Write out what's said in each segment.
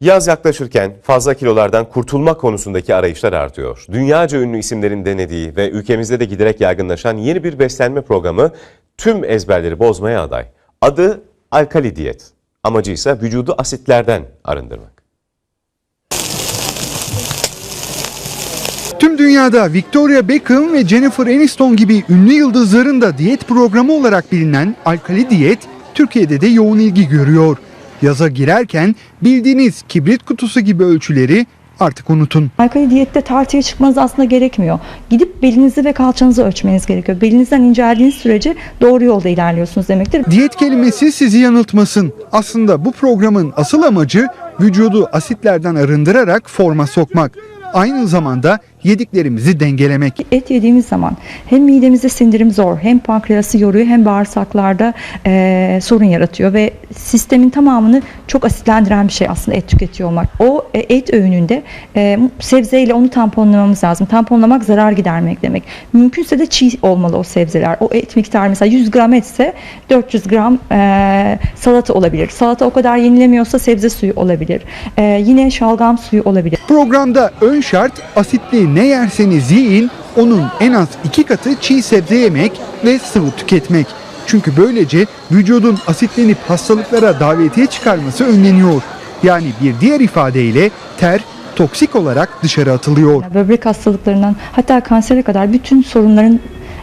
Yaz yaklaşırken fazla kilolardan kurtulma konusundaki arayışlar artıyor. Dünyaca ünlü isimlerin denediği ve ülkemizde de giderek yaygınlaşan yeni bir beslenme programı tüm ezberleri bozmaya aday. Adı Alkali Diyet. Amacı ise vücudu asitlerden arındırmak. Tüm dünyada Victoria Beckham ve Jennifer Aniston gibi ünlü yıldızların da diyet programı olarak bilinen alkali diyet Türkiye'de de yoğun ilgi görüyor. Yaza girerken bildiğiniz kibrit kutusu gibi ölçüleri artık unutun. Alkali diyette tartıya çıkmanız aslında gerekmiyor. Gidip belinizi ve kalçanızı ölçmeniz gerekiyor. Belinizden inceldiğiniz sürece doğru yolda ilerliyorsunuz demektir. Diyet kelimesi sizi yanıltmasın. Aslında bu programın asıl amacı vücudu asitlerden arındırarak forma sokmak. Aynı zamanda yediklerimizi dengelemek. Et yediğimiz zaman hem midemizde sindirim zor, hem pankreası yoruyor, hem bağırsaklarda eee, sorun yaratıyor ve sistemin tamamını çok asitlendiren bir şey aslında et tüketiyor olmak. O e, et öğününde e, sebzeyle onu tamponlamamız lazım. Tamponlamak zarar gidermek demek. Mümkünse de çiğ olmalı o sebzeler. O et miktarı mesela 100 gram etse 400 gram e, salata olabilir. Salata o kadar yenilemiyorsa sebze suyu olabilir. E, yine şalgam suyu olabilir. Programda ön şart asitli ne yerseniz yiyin onun en az iki katı çiğ sebze yemek ve sıvı tüketmek. Çünkü böylece vücudun asitlenip hastalıklara davetiye çıkarması önleniyor. Yani bir diğer ifadeyle ter toksik olarak dışarı atılıyor. Böbrek hastalıklarından hatta kansere kadar bütün sorunların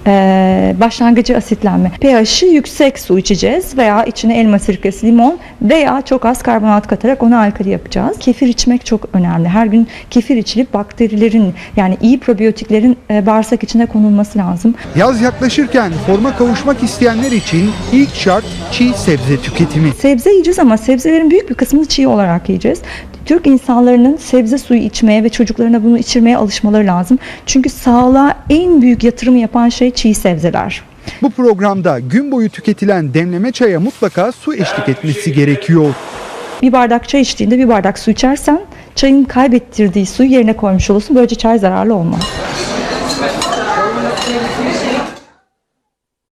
eee, başlangıcı asitlenme. pH'i yüksek su içeceğiz veya içine elma sirkesi, limon veya çok az karbonat katarak onu alkali yapacağız. Kefir içmek çok önemli. Her gün kefir içilip bakterilerin yani iyi probiyotiklerin eee, bağırsak içine konulması lazım. Yaz yaklaşırken forma kavuşmak isteyenler için ilk şart çiğ sebze tüketimi. Sebze yiyeceğiz ama sebzelerin büyük bir kısmını çiğ olarak yiyeceğiz. Türk insanlarının sebze suyu içmeye ve çocuklarına bunu içirmeye alışmaları lazım. Çünkü sağlığa en büyük yatırım yapan şey çiğ sebzeler. Bu programda gün boyu tüketilen demleme çaya mutlaka su eşlik etmesi gerekiyor. Bir bardak çay içtiğinde bir bardak su içersen çayın kaybettirdiği suyu yerine koymuş olursun. Böylece çay zararlı olmaz.